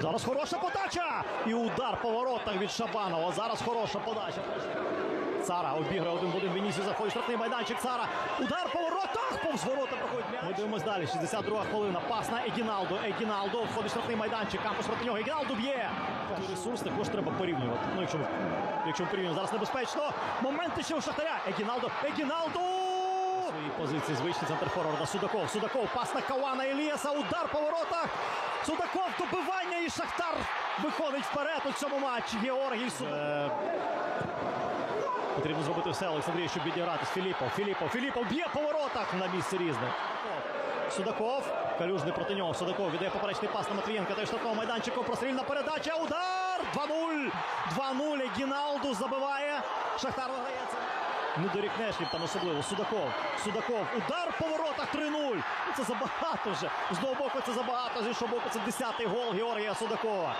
Зараз хороша подача. І удар по воротах від Шабанова. Зараз хороша подача. Цара обіграє один в один. Вінісі заходить штрафний майданчик. Цара. Удар по воротах. Повз ворота проходить м'яч. Ми дивимось далі. 62 хвилина. Пас на Егіналдо. Егіналдо входить штрафний майданчик. Кампус проти нього. Егіналдо б'є. Ресурс також треба порівнювати. Ну, якщо, якщо ми порівнюємо, зараз небезпечно. Моменти ще у Шахтаря. Егіналдо. Егіналдо! Свої позиції звичні центр форварда. Судаков. Судаков. Пас на Кавана Еліаса. Удар по воротах. Судаков добивання і Шахтар виходить вперед у цьому матчі. Георгій Судаков. Потрібно зробити все, Олександрія, щоб відігратись. Філіпов, Філіпов, Філіпов б'є по воротах на місці різне. Судаков, Калюжний проти нього. Судаков віддає поперечний пас на Матвієнка. Та й штрафного майданчику. Прострільна передача. Удар! 2-0. 2-0. Гіналду забиває. Шахтар виграється. Не дорікнеш їм там особливо. Судаков. Судаков. Удар по воротах 3-0. Ну, Це забагато вже. З одного боку це забагато, з іншого боку це 10-й гол Георгія Судакова.